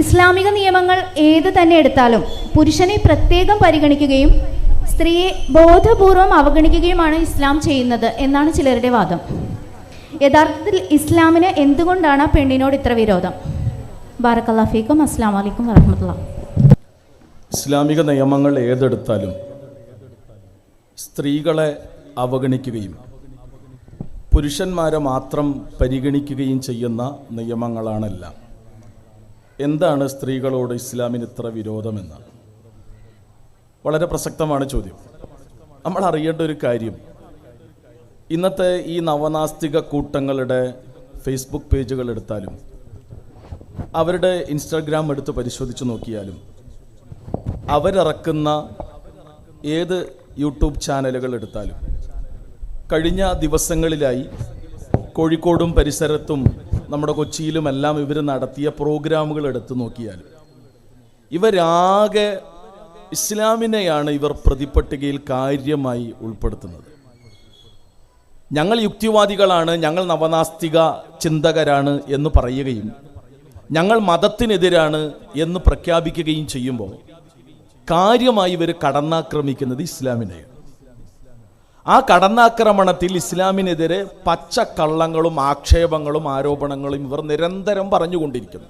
ഇസ്ലാമിക നിയമങ്ങൾ ഏത് തന്നെ എടുത്താലും പുരുഷനെ പ്രത്യേകം പരിഗണിക്കുകയും സ്ത്രീയെ ബോധപൂർവം അവഗണിക്കുകയുമാണ് ഇസ്ലാം ചെയ്യുന്നത് എന്നാണ് ചിലരുടെ വാദം. യഥാർത്ഥത്തിൽ ഇസ്ലാമിന് എന്തുകൊണ്ടാണ് പെണ്ണിനോട് ഇത്ര വിരോധം? ബാറക്കല്ലാഫീക്കും അസ്സാം വലൈക്കും വരഹമുല്ല ഇസ്ലാമിക നിയമങ്ങൾ ഏതെടുത്താലും സ്ത്രീകളെ അവഗണിക്കുകയും പുരുഷന്മാരെ മാത്രം പരിഗണിക്കുകയും ചെയ്യുന്ന നിയമങ്ങളാണെല്ലാം എന്താണ് സ്ത്രീകളോട് ഇസ്ലാമിന് ഇത്ര വിരോധമെന്ന്? വളരെ പ്രസക്തമാണ് ചോദ്യം. നമ്മൾ അറിയേണ്ട ഒരു കാര്യം ഇന്നത്തെ ഈ നവനാസ്തിക കൂട്ടങ്ങളുടെ ഫേസ്ബുക്ക് പേജുകൾ എടുത്താലും അവരുടെ ഇൻസ്റ്റാഗ്രാം എടുത്ത് പരിശോധിച്ച് നോക്കിയാലും അവരിറക്കുന്ന ഏത് യൂട്യൂബ് ചാനലുകൾ എടുത്താലും കഴിഞ്ഞ ദിവസങ്ങളിലായി കോഴിക്കോടും പരിസരത്തും നമ്മുടെ കൊച്ചിയിലും എല്ലാം ഇവർ നടത്തിയ പ്രോഗ്രാമുകൾ എടുത്തു നോക്കിയാലും ഇവരാകെ ഇസ്ലാമിനെയാണ് ഇവർ പ്രതിപട്ടികയിൽ കാര്യമായി ഉൾപ്പെടുത്തുന്നത്. ഞങ്ങൾ യുക്തിവാദികളാണ് ഞങ്ങൾ നവനാസ്തിക ചിന്തകരാണ് എന്ന് പറയുകയും ഞങ്ങൾ മതത്തിനെതിരാണ് എന്ന് പ്രഖ്യാപിക്കുകയും ചെയ്യുമ്പോൾ കാര്യമായി ഇവർ കടന്നാക്രമിക്കുന്നത് ഇസ്ലാമിനെയാണ്. ആ കടന്നാക്രമണത്തിൽ ഇസ്ലാമിനെതിരെ പച്ചക്കള്ളങ്ങളും ആക്ഷേപങ്ങളും ആരോപണങ്ങളും ഇവർ നിരന്തരം പറഞ്ഞുകൊണ്ടിരിക്കുന്നു.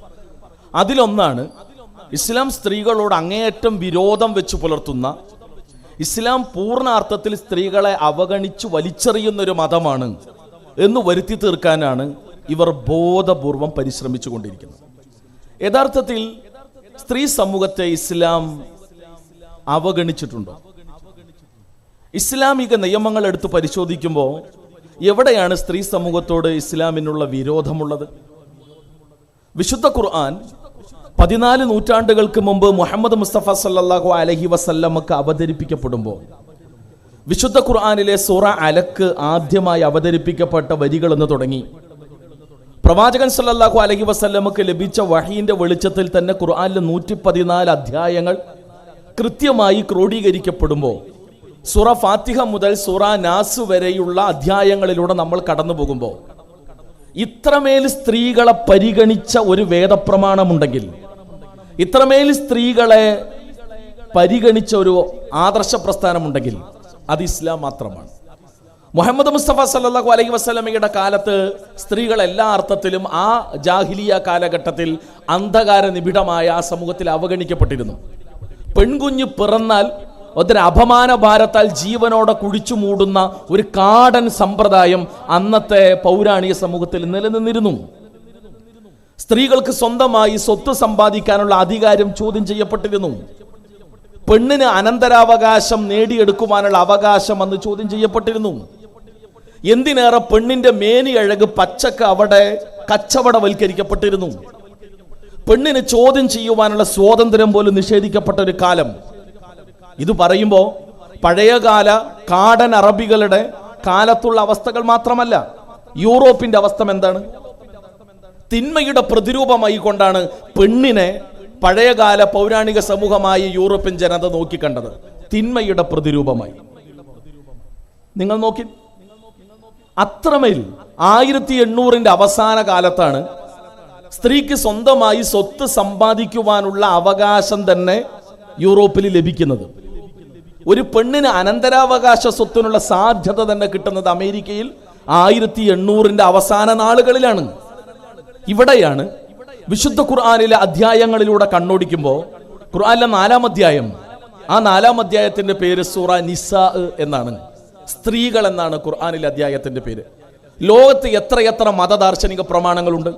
അതിലൊന്നാണ് ഇസ്ലാം സ്ത്രീകളോട് അങ്ങേയറ്റം വിരോധം വെച്ച് പുലർത്തുന്ന ഇസ്ലാം പൂർണാർത്ഥത്തിൽ സ്ത്രീകളെ അവഗണിച്ച് വലിച്ചെറിയുന്ന ഒരു മതമാണ് എന്ന് വരുത്തി തീർക്കാനാണ് ഇവർ ബോധപൂർവം പരിശ്രമിച്ചു കൊണ്ടിരിക്കുന്നത് യഥാർത്ഥത്തിൽ സ്ത്രീ സമൂഹത്തെ ഇസ്ലാം അവഗണിച്ചിട്ടുണ്ടോ? ഇസ്ലാമിക നിയമങ്ങൾ എടുത്ത് പരിശോധിക്കുമ്പോൾ എവിടെയാണ് സ്ത്രീ സമൂഹത്തോട് ഇസ്ലാമിനുള്ള വിരോധമുള്ളത്? വിശുദ്ധ ഖുർആൻ പതിനാല് നൂറ്റാണ്ടുകൾക്ക് മുമ്പ് മുഹമ്മദ് മുസ്തഫ സല്ലാഹു അലഹി വസല്ലമക്ക് അവതരിപ്പിക്കപ്പെടുമ്പോൾ വിശുദ്ധ ഖുർആാനിലെ സൂറ അലക്ക് ആദ്യമായി അവതരിപ്പിക്കപ്പെട്ട വരികൾ എന്ന് തുടങ്ങി. പ്രവാചകൻ സല്ലാഹു അലഹി വസല്ലമക്ക് ലഭിച്ച വഹീന്റെ വെളിച്ചത്തിൽ തന്നെ ഖുർആാനിലെ നൂറ്റി പതിനാല് അധ്യായങ്ങൾ കൃത്യമായി ക്രോഡീകരിക്കപ്പെടുമ്പോൾ സൂറ ഫാത്തിഹ മുതൽ സൂറ നാസ് വരെയുള്ള അധ്യായങ്ങളിലൂടെ നമ്മൾ കടന്നു പോകുമ്പോൾ ഇത്രമേൽ സ്ത്രീകളെ പരിഗണിച്ച ഒരു വേദപ്രമാണമുണ്ടെങ്കിൽ ഇത്രമേൽ സ്ത്രീകളെ പരിഗണിച്ച ഒരു ആദർശ പ്രസ്ഥാനമുണ്ടെങ്കിൽ അത് ഇസ്ലാം മാത്രമാണ്. മുഹമ്മദ് മുസ്തഫ സല്ലല്ലാഹു അലൈഹി വസല്ലമയുടെ കാലത്ത് സ്ത്രീകൾ എല്ലാ അർത്ഥത്തിലും ആ ജാഹിലിയ കാലഘട്ടത്തിൽ അന്ധകാര നിബിഡമായ ആ സമൂഹത്തിൽ അവഗണിക്കപ്പെട്ടിരുന്നു. പെൺകുഞ്ഞ് പിറന്നാൽ ഒത്തിരി അപമാന ഭാരത്താൽ ജീവനോടെ കുഴിച്ചു മൂടുന്ന ഒരു കാടൻ സമ്പ്രദായം അന്നത്തെ പൗരാണിക സമൂഹത്തിൽ നിലനിന്നിരുന്നു. സ്ത്രീകൾക്ക് സ്വന്തമായി സ്വത്ത് സമ്പാദിക്കാനുള്ള അധികാരം ചോദ്യം ചെയ്യപ്പെട്ടിരുന്നു. പെണ്ണിന് അനന്തരാവകാശം നേടിയെടുക്കുവാനുള്ള അവകാശം അന്ന് ചോദ്യം ചെയ്യപ്പെട്ടിരുന്നു. എന്തിനേറെ പെണ്ണിന്റെ മേനി അഴക് പച്ചക്ക് അവിടെ കച്ചവടവൽക്കരിക്കപ്പെട്ടിരുന്നു. പെണ്ണിന് ചോദ്യം ചെയ്യുവാനുള്ള സ്വാതന്ത്ര്യം പോലും നിഷേധിക്കപ്പെട്ട ഒരു കാലം. ഇത് പറയുമ്പോൾ പഴയകാല കാടൻ അറബികളുടെ കാലത്തുള്ള അവസ്ഥകൾ മാത്രമല്ല യൂറോപ്പിന്റെ അവസ്ഥ എന്താണ്? തിന്മയുടെ പ്രതിരൂപമായി കൊണ്ടാണ് പെണ്ണിനെ പഴയകാല പൗരാണിക സമൂഹമായി യൂറോപ്യൻ ജനത നോക്കിക്കണ്ടത് തിന്മയുടെ പ്രതിരൂപമായി. നിങ്ങൾ നോക്കി. അത്രമേൽ ആയിരത്തി എണ്ണൂറിന്റെ അവസാന കാലത്താണ് സ്ത്രീക്ക് സ്വന്തമായി സ്വത്ത് സമ്പാദിക്കുവാനുള്ള അവകാശം തന്നെ യൂറോപ്പിൽ ലഭിക്കുന്നത്. ഒരു പെണ്ണിന് അനന്തരാവകാശ സ്വത്തിനുള്ള സാധ്യത തന്നെ കിട്ടുന്നത് അമേരിക്കയിൽ ആയിരത്തി എണ്ണൂറിന്റെ അവസാന നാളുകളിലാണ്. ഇവിടെയാണ് വിശുദ്ധ ഖുർആാനിലെ അധ്യായങ്ങളിലൂടെ കണ്ണോടിക്കുമ്പോൾ ഖുർആാനിലെ നാലാം അധ്യായം ആ നാലാം അധ്യായത്തിന്റെ പേര് സൂറ നിസ എന്നാണ്. സ്ത്രീകൾ എന്നാണ് ഖുർആാനിലെ അധ്യായത്തിന്റെ പേര്. ലോകത്ത് എത്രയെത്ര മതദാർശനിക പ്രമാണങ്ങളുണ്ട്?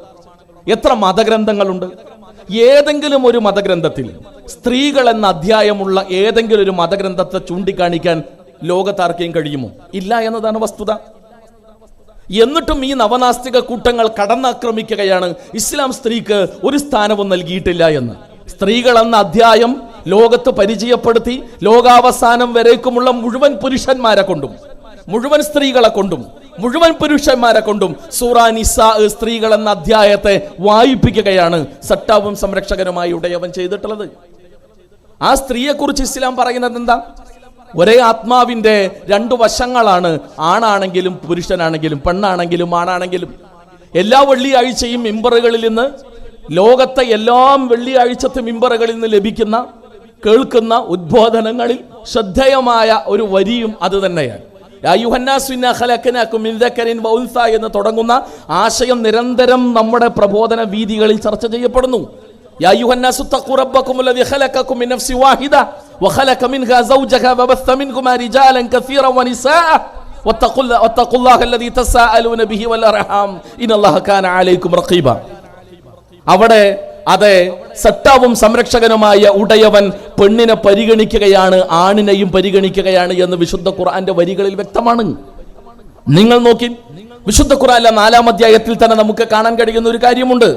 എത്ര മതഗ്രന്ഥങ്ങളുണ്ട്? ഏതെങ്കിലും ഒരു മതഗ്രന്ഥത്തിൽ സ്ത്രീകൾ എന്ന അധ്യായമുള്ള ഏതെങ്കിലും ഒരു മതഗ്രന്ഥത്തെ ചൂണ്ടിക്കാണിക്കാൻ ലോകത്താർക്കെയും കഴിയുമോ? ഇല്ല എന്നതാണ് വസ്തുത. എന്നിട്ടും ഈ നവനാസ്തിക കൂട്ടങ്ങൾ കടന്നാക്രമിക്കുകയാണ്. ഇസ്ലാം സ്ത്രീക്ക് ഒരു സ്ഥാനവും നൽകിയിട്ടില്ല എന്ന്. സ്ത്രീകൾ എന്ന അധ്യായം ലോകത്ത് പരിചയപ്പെടുത്തി ലോകാവസാനം വരേക്കുമുള്ള മുഴുവൻ പുരുഷന്മാരെ കൊണ്ടും മുഴുവൻ സ്ത്രീകളെ കൊണ്ടും മുഴുവൻ പുരുഷന്മാരെ കൊണ്ടും സൂറ നിസ സ്ത്രീകൾ എന്ന അധ്യായത്തെ വായിപ്പിക്കുകയാണ് സട്ടാവും സംരക്ഷകനുമായി ഉടയവൻ ചെയ്തിട്ടുള്ളത്. ആ സ്ത്രീയെക്കുറിച്ച് ഇസ്ലാം പറയുന്നത് എന്താ? ഒരേ ആത്മാവിന്റെ രണ്ടു വശങ്ങളാണ്. ആണാണെങ്കിലും പുരുഷനാണെങ്കിലും പെണ്ണാണെങ്കിലും ആണാണെങ്കിലും. എല്ലാ വെള്ളിയാഴ്ചയും മിമ്പറുകളിൽ നിന്ന് ലോകത്തെ എല്ലാം വെള്ളിയാഴ്ചത്തെ മിമ്പറുകളിൽ നിന്ന് ലഭിക്കുന്ന കേൾക്കുന്ന ഉദ്ബോധനങ്ങളിൽ ശ്രദ്ധേയമായ ഒരു വരിയും അത് തന്നെയാണ്. എന്ന് തുടങ്ങുന്ന ആശയം നിരന്തരം നമ്മുടെ പ്രബോധന വീതികളിൽ ചർച്ച ചെയ്യപ്പെടുന്നു. അവിടെ അതെ സട്ടാവും സംരക്ഷകനുമായ ഉടയവൻ പെണ്ണിനെ പരിഗണിക്കുകയാണ് ആണിനെയും പരിഗണിക്കുകയാണ് എന്ന് വിശുദ്ധ ഖുർആന്റെ വരികളിൽ വ്യക്തമാണ്. നിങ്ങൾ നോക്കി വിശുദ്ധ ഖുർആനിലെ നാലാം അധ്യായത്തിൽ തന്നെ നമുക്ക് കാണാൻ കഴിയുന്ന ഒരു കാര്യമുണ്ട്.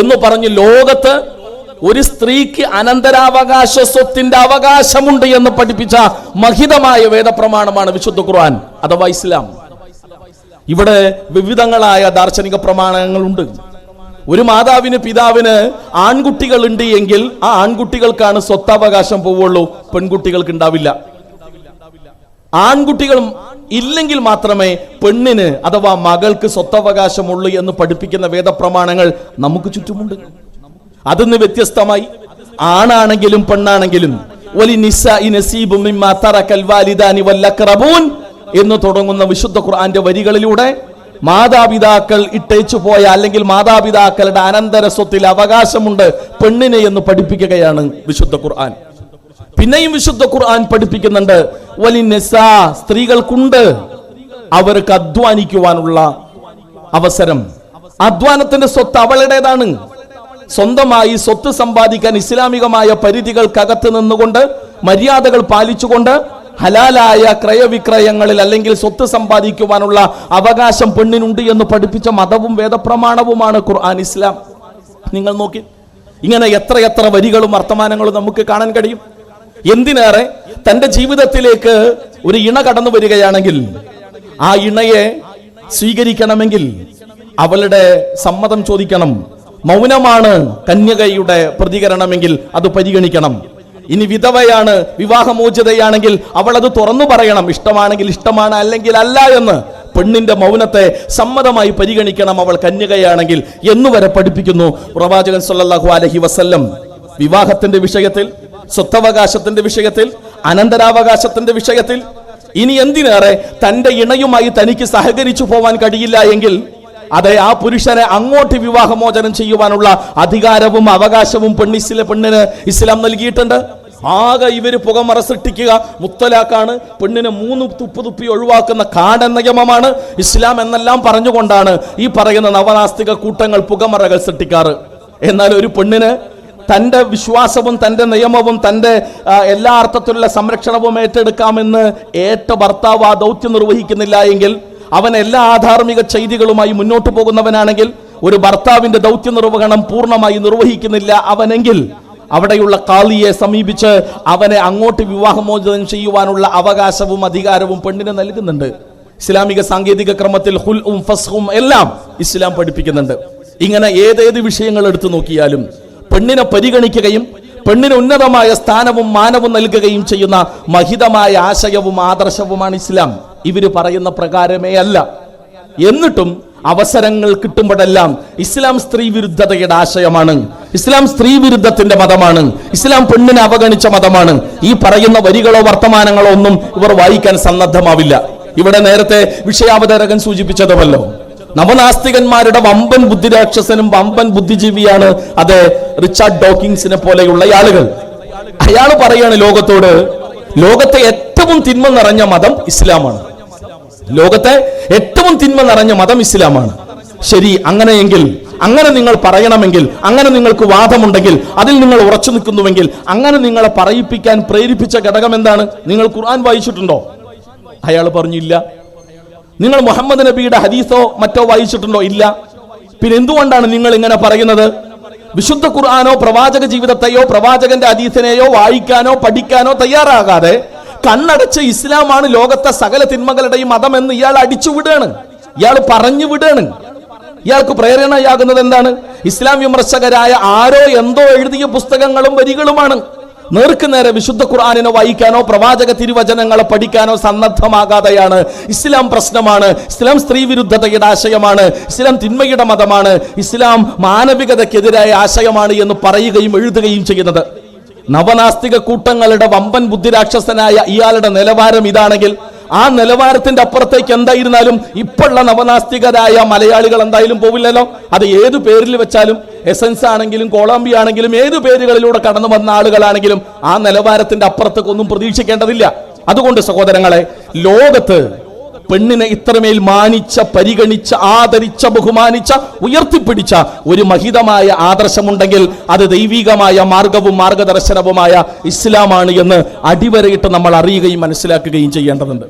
എന്ന് പറഞ്ഞ് ലോകത്ത് ഒരു സ്ത്രീക്ക് അനന്തരാവകാശ സ്വത്തിന്റെ അവകാശമുണ്ട് എന്ന് പഠിപ്പിച്ച മഹിതമായ വേദപ്രമാണമാണ് വിശുദ്ധ ഖുർആൻ അഥവാ ഇസ്ലാം. ഇവിടെ വിവിധങ്ങളായ ദാർശനിക പ്രമാണങ്ങളുണ്ട്. ഒരു മാതാവിന് പിതാവിന് ആൺകുട്ടികൾ ഉണ്ട് എങ്കിൽ ആ ആൺകുട്ടികൾക്കാണ് സ്വത്തവകാശം പോവുള്ളൂ പെൺകുട്ടികൾക്ക് ഉണ്ടാവില്ല ആൺകുട്ടികൾ ഇല്ലെങ്കിൽ മാത്രമേ പെണ്ണിന് അഥവാ മകൾക്ക് സ്വത്തവകാശമുള്ളൂ എന്ന് പഠിപ്പിക്കുന്ന വേദപ്രമാണങ്ങൾ നമുക്ക് ചുറ്റുമുണ്ട്. അതിന്ന് വ്യത്യസ്തമായി. ആണാണെങ്കിലും പെണ്ണാണെങ്കിലും എന്ന് തുടങ്ങുന്ന വിശുദ്ധ ഖുർആന്റെ വരികളിലൂടെ മാതാപിതാക്കൾ ഇട്ടേച്ചു പോയ അല്ലെങ്കിൽ മാതാപിതാക്കളുടെ അനന്തര സ്വത്തിൽ അവകാശമുണ്ട് പെണ്ണിനെ എന്ന് പഠിപ്പിക്കുകയാണ് വിശുദ്ധ ഖുർആൻ. പിന്നെയും വിശുദ്ധ ഖുർആൻ പഠിപ്പിക്കുന്നുണ്ട് സ്ത്രീകൾക്കുണ്ട്. അവർക്ക് അധ്വാനിക്കുവാനുള്ള അവസരം. അധ്വാനത്തിന്റെ സ്വത്ത് അവളുടേതാണ്. സ്വന്തമായി സ്വത്ത് സമ്പാദിക്കാൻ ഇസ്ലാമികമായ പരിധികൾക്കകത്ത് നിന്നുകൊണ്ട് മര്യാദകൾ പാലിച്ചുകൊണ്ട് ഹലാലായ ക്രയവിക്രയങ്ങളിൽ അല്ലെങ്കിൽ സ്വത്ത് സമ്പാദിക്കുവാനുള്ള അവകാശം പെണ്ണിനുണ്ട് എന്ന് പഠിപ്പിച്ച മതവും വേദപ്രമാണവുമാണ് ഖുർആൻ ഇസ്ലാം. നിങ്ങൾ നോക്കി. ഇങ്ങനെ എത്ര എത്ര വരികളും വർത്തമാനങ്ങളും നമുക്ക് കാണാൻ കഴിയും. എന്തിനേറെ? തന്റെ ജീവിതത്തിലേക്ക് ഒരു ഇണ കടന്നു വരികയാണെങ്കിൽ ആ ഇണയെ സ്വീകരിക്കണമെങ്കിൽ അവളുടെ സമ്മതം ചോദിക്കണം. മൗനമാണ് കന്യകയുടെ പ്രതികരണമെങ്കിൽ അത് പരിഗണിക്കണം. ഇനി വിധവയാണ് വിവാഹമോചിതയാണെങ്കിൽ അവൾ അത് തുറന്നു പറയണം. ഇഷ്ടമാണെങ്കിൽ ഇഷ്ടമാണ് അല്ലെങ്കിൽ അല്ല എന്ന്. പെണ്ണിന്റെ മൗനത്തെ സമ്മതമായി പരിഗണിക്കണം അവൾ കന്യകയാണെങ്കിൽ എന്നു വരെ പഠിപ്പിക്കുന്നു പ്രവാചകൻ സല്ലാഹു അലഹി വസല്ലം. വിവാഹത്തിന്റെ വിഷയത്തിൽ സ്വത്തവകാശത്തിന്റെ വിഷയത്തിൽ അനന്തരാവകാശത്തിന്റെ വിഷയത്തിൽ ഇനി എന്തിനേറെ തന്റെ ഇണയുമായി തനിക്ക് സഹകരിച്ചു പോവാൻ കഴിയില്ല എങ്കിൽ അതെ ആ പുരുഷനെ അങ്ങോട്ട് വിവാഹമോചനം ചെയ്യുവാനുള്ള അധികാരവും അവകാശവും പെണ്ണിസിലെ പെണ്ണിന് ഇസ്ലാം നൽകിയിട്ടുണ്ട്. ആകെ ഇവർ പുകമറ സൃഷ്ടിക്കുക മുത്തലാക്കാണ് പെണ്ണിനെ മൂന്ന് തുപ്പ് തുപ്പി ഒഴിവാക്കുന്ന കാടൻ നിയമമാണ് ഇസ്ലാം എന്നെല്ലാം പറഞ്ഞുകൊണ്ടാണ് ഈ പറയുന്ന നവനാസ്തിക കൂട്ടങ്ങൾ പുകമറകൾ സൃഷ്ടിക്കാറ്. എന്നാൽ ഒരു പെണ്ണിന് തന്റെ വിശ്വാസവും തന്റെ നിയമവും തന്റെ എല്ലാ അർത്ഥത്തിലുള്ള സംരക്ഷണവും ഏറ്റെടുക്കാമെന്ന് ഏറ്റ ഭർത്താവ് ആ ദൗത്യം നിർവഹിക്കുന്നില്ല എങ്കിൽ അവൻ എല്ലാ ആധാർമിക ചെയ്തികളുമായി മുന്നോട്ട് പോകുന്നവനാണെങ്കിൽ ഒരു ഭർത്താവിന്റെ ദൗത്യ നിർവഹണം പൂർണമായി നിർവഹിക്കുന്നില്ല അവനെങ്കിൽ അവിടെയുള്ള കാളിയെ സമീപിച്ച് അവനെ അങ്ങോട്ട് വിവാഹമോചനം ചെയ്യുവാനുള്ള അവകാശവും അധികാരവും പെണ്ണിന് നൽകുന്നുണ്ട്. ഇസ്ലാമിക സാങ്കേതിക ക്രമത്തിൽ ഹുൽ ഉം ഫസ്ഹും എല്ലാം ഇസ്ലാം പഠിപ്പിക്കുന്നുണ്ട്. ഇങ്ങനെ ഏതേത് വിഷയങ്ങൾ എടുത്തു നോക്കിയാലും പെണ്ണിനെ പരിഗണിക്കുകയും പെണ്ണിന് ഉന്നതമായ സ്ഥാനവും മാനവും നൽകുകയും ചെയ്യുന്ന മഹിതമായ ആശയവും ആദർശവുമാണ് ഇസ്ലാം. ഇവർ പറയുന്ന പ്രകാരമേ അല്ല. എന്നിട്ടും അവസരങ്ങൾ കിട്ടുമ്പോഴെല്ലാം ഇസ്ലാം സ്ത്രീ വിരുദ്ധതയുടെ ആശയമാണ്. ഇസ്ലാം സ്ത്രീ വിരുദ്ധത്തിന്റെ മതമാണ്. ഇസ്ലാം പെണ്ണിനെ അവഗണിച്ച മതമാണ്. ഈ പറയുന്ന വരികളോ വർത്തമാനങ്ങളോ ഒന്നും ഇവർ വായിക്കാൻ സന്നദ്ധമാവില്ല. ഇവിടെ നേരത്തെ വിഷയാവതരകൻ സൂചിപ്പിച്ചതുമല്ലോ. നവനാസ്തികന്മാരുടെ വമ്പൻ ബുദ്ധിരാക്ഷസനും വമ്പൻ ബുദ്ധിജീവിയാണ് അത് റിച്ചാർഡ് ഡോക്കിങ്സിനെ പോലെയുള്ള ആളുകൾ. അയാൾ പറയാണ് ലോകത്തോട് ലോകത്തെ ഏറ്റവും തിന്മ നിറഞ്ഞ മതം ഇസ്ലാമാണ്. ലോകത്തെ ഏറ്റവും തിന്മ നിറഞ്ഞ മതം ഇസ്ലാമാണ്. ശരി അങ്ങനെയെങ്കിൽ അങ്ങനെ നിങ്ങൾ പറയണമെങ്കിൽ അങ്ങനെ നിങ്ങൾക്ക് വാദമുണ്ടെങ്കിൽ അതിൽ നിങ്ങൾ ഉറച്ചു നിൽക്കുന്നുവെങ്കിൽ അങ്ങനെ നിങ്ങളെ പറയിപ്പിക്കാൻ പ്രേരിപ്പിച്ച ഘടകം എന്താണ്? നിങ്ങൾ ഖുർആൻ വായിച്ചിട്ടുണ്ടോ? അയാൾ പറഞ്ഞില്ല. നിങ്ങൾ മുഹമ്മദ് നബിയുടെ ഹദീസോ മറ്റോ വായിച്ചിട്ടുണ്ടോ? ഇല്ല. പിന്നെ എന്തുകൊണ്ടാണ് നിങ്ങൾ ഇങ്ങനെ പറയുന്നത്? വിശുദ്ധ ഖുർആാനോ പ്രവാചക ജീവിതത്തെയോ പ്രവാചകന്റെ ഹദീസിനെയോ വായിക്കാനോ പഠിക്കാനോ തയ്യാറാകാതെ കണ്ണടച്ച് ഇസ്ലാമാണ് ലോകത്തെ സകല തിന്മകളുടെയും മതം എന്ന് ഇയാൾ അടിച്ചു വിടുകയാണ്. ഇയാൾ പറഞ്ഞു വിടുകയാണ്. ഇയാൾക്ക് പ്രേരണയാകുന്നത് എന്താണ്? ഇസ്ലാം വിമർശകരായ ആരോ എന്തോ എഴുതിയ പുസ്തകങ്ങളും വരികളുമാണ്. നേർക്ക് നേരെ വിശുദ്ധ ഖുർആാനിനെ വായിക്കാനോ പ്രവാചക തിരുവചനങ്ങളെ പഠിക്കാനോ സന്നദ്ധമാകാതെയാണ് ഇസ്ലാം പ്രശ്നമാണ്. ഇസ്ലാം സ്ത്രീ വിരുദ്ധതയുടെ ആശയമാണ്. ഇസ്ലാം തിന്മയുടെ മതമാണ്. ഇസ്ലാം മാനവികതയ്ക്കെതിരായ ആശയമാണ് എന്ന് പറയുകയും എഴുതുകയും ചെയ്യുന്നത്. നവനാസ്തിക കൂട്ടങ്ങളുടെ വമ്പൻ ബുദ്ധിരാക്ഷസനായ ഇയാളുടെ നിലവാരം ഇതാണെങ്കിൽ ആ നിലവാരത്തിന്റെ അപ്പുറത്തേക്ക് എന്തായിരുന്നാലും ഇപ്പോഴുള്ള നവനാസ്തികരായ മലയാളികൾ എന്തായാലും പോവില്ലല്ലോ. അത് ഏത് പേരിൽ വെച്ചാലും എസൻസ് ആണെങ്കിലും കൊളംബിയ ആണെങ്കിലും ഏത് പേരുകളിലൂടെ കടന്നു വന്ന ആളുകളാണെങ്കിലും ആ നിലവാരത്തിന്റെ അപ്പുറത്തേക്ക് ഒന്നും പ്രതീക്ഷിക്കേണ്ടതില്ല. അതുകൊണ്ട് സഹോദരങ്ങളെ ലോകത്ത് പെണ്ണിനെ ഇത്രമേൽ മാനിച്ച പരിഗണിച്ച ആദരിച്ച ബഹുമാനിച്ച ഉയർത്തിപ്പിടിച്ച ഒരു മഹിതമായ ആദർശമുണ്ടെങ്കിൽ അത് ദൈവികമായ മാർഗവും മാർഗദർശനവുമായ ഇസ്ലാമാണ് എന്ന് അടിവരയിട്ട് നമ്മൾ അറിയുകയും മനസ്സിലാക്കുകയും ചെയ്യേണ്ടതുണ്ട്.